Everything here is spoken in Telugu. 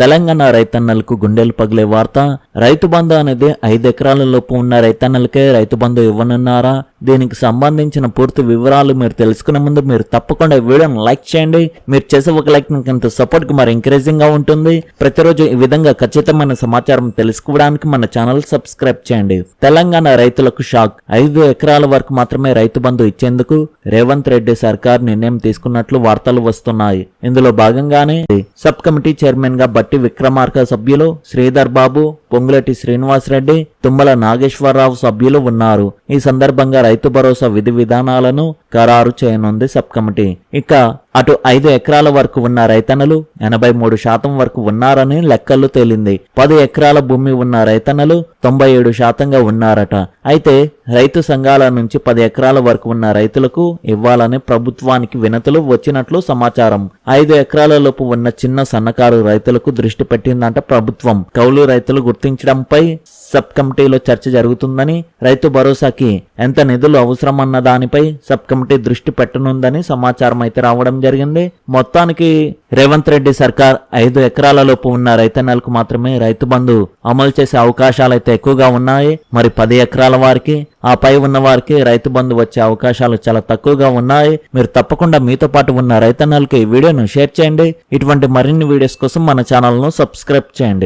తెలంగాణ రైతన్నలకు గుండెలు పగిలే వార్త రైతు బంధు అనేది ఐదు ఎకరాల లోపు ఉన్న రైతన్నలకే రైతు బంధు ఇవ్వనున్నారా? దీనికి సంబంధించిన పూర్తి వివరాలు మీరు తెలుసుకునే ముందు మీరు తప్పకుండా వీడియోను లైక్ చేయండి. మీరు చేసే ఒక లైక్ మీకు ఎంతో సపోర్ట్కి మరి ఎంకరేజింగ్గా ఉంటుంది. ప్రతిరోజు ఈ విధంగా ఖచ్చితమైన సమాచారం తెలుసుకోవడానికి మన ఛానల్ సబ్స్క్రైబ్ చేయండి. తెలంగాణ రైతులకు షాక్. ఐదు ఎకరాల వరకు మాత్రమే రైతు బంధు ఇచ్చేందుకు రేవంత్ రెడ్డి సర్కార్ నిర్ణయం తీసుకున్నట్లు వార్తలు వస్తున్నాయి. ఇందులో భాగంగానే సబ్ కమిటీ చైర్మన్గా బట్టి విక్రమార్క సభ్యులు శ్రీధర్ బాబు పొంగులటి శ్రీనివాస్ రెడ్డి తుమ్మల నాగేశ్వరరావు సభ్యులు ఉన్నారు. ఈ సందర్భంగా రైతు భరోసా విధి విధానాలను ఖరారు చేయనుంది సబ్ కమిటీ. ఇక అటు ఐదు ఎకరాల వరకు ఉన్న రైతన్నలు ఎనభై మూడు శాతం వరకు ఉన్నారని లెక్కలు తేలింది. పది ఎకరాల భూమి ఉన్న రైతన్నలు తొంభై ఏడు శాతంగా ఉన్నారట. అయితే రైతు సంఘాల నుంచి పది ఎకరాల వరకు ఉన్న రైతులకు ఇవ్వాలని ప్రభుత్వానికి వినతులు వచ్చినట్లు సమాచారం. ఐదు ఎకరాల లోపు ఉన్న చిన్న సన్నకారు రైతులకు దృష్టి పెట్టిందంట ప్రభుత్వం. కౌలు రైతులు గుర్తించడంపై సబ్ కమిటీలో చర్చ జరుగుతుందని రైతు భరోసాకి ఎంత నిధులు అవసరమన్న దానిపై సబ్ కమిటీ దృష్టి పెట్టనుందని సమాచారం అయితే రావడం జరిగింది. మొత్తానికి రేవంత్ రెడ్డి సర్కార్ ఐదు ఎకరాల లోపు ఉన్న రైతన్నలకు మాత్రమే రైతు బంధు అమలు చేసే అవకాశాలు అయితే ఎక్కువగా ఉన్నాయి. మరి పది ఎకరాల వారికి ఆ పై ఉన్న వారికి రైతు బంధు వచ్చే అవకాశాలు చాలా తక్కువగా ఉన్నాయి. మీరు తప్పకుండా మీతో పాటు ఉన్న రైతన్నలకు ఈ వీడియోను షేర్ చేయండి. ఇటువంటి మరిన్ని వీడియోస్ కోసం మన ఛానల్ను సబ్స్క్రైబ్ చేయండి.